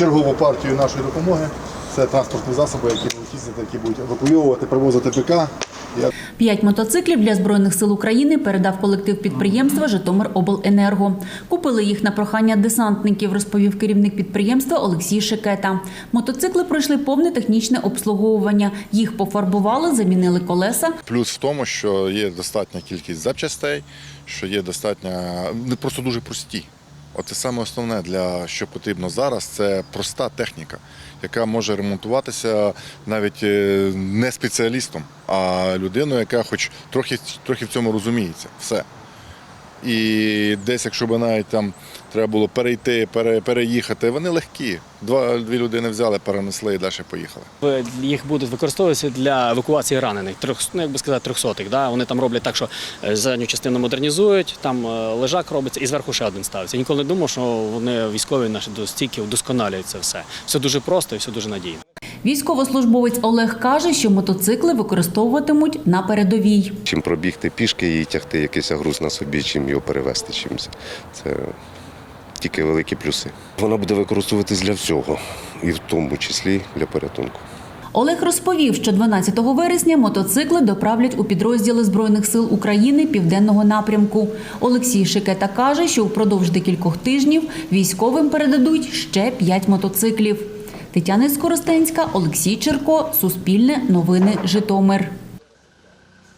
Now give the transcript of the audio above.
чергову партію нашої допомоги. Це транспортні засоби, які будуть їздити, які будуть евакуйовувати, привозити ПК. П'ять мотоциклів для збройних сил України передав колектив підприємства Житомиробленерго. Купили їх на прохання десантників, розповів керівник підприємства Олексій Шикета. Мотоцикли пройшли повне технічне обслуговування. Їх пофарбували, замінили колеса. Плюс в тому, що є достатня кількість запчастей, що є достатня, вони просто дуже прості. От це саме основне для що потрібно зараз, це проста техніка, яка може ремонтуватися навіть е, не спеціалістом, а людиною, яка хоч трохи, трохи в цьому розуміється. Все. І десь, якщо б навіть там треба було перейти, пере, переїхати, вони легкі. Два, дві людини взяли, перенесли і далі поїхали. Їх будуть використовуватися для евакуації ранених, трьох, ну, як би сказати, трьохсотих. Да? Вони там роблять так, що е, задню частину модернізують, там е, лежак робиться і зверху ще один ставиться. Я ніколи не думав, що вони військові наші до стільки вдосконалюють це все. Все дуже просто і все дуже надійно. Військовослужбовець Олег каже, що мотоцикли використовуватимуть на передовій. Чим пробігти пішки і тягти якийсь груз на собі, чим його перевезти чимось. Це тільки великі плюси. Вона буде використовуватись для всього, і в тому числі для порятунку. Олег розповів, що 12 вересня мотоцикли доправлять у підрозділи Збройних сил України південного напрямку. Олексій Шикета каже, що впродовж декількох тижнів військовим передадуть ще 5 мотоциклів. Тетяна Скоростенська, Олексій Черко, Суспільне новини Житомир.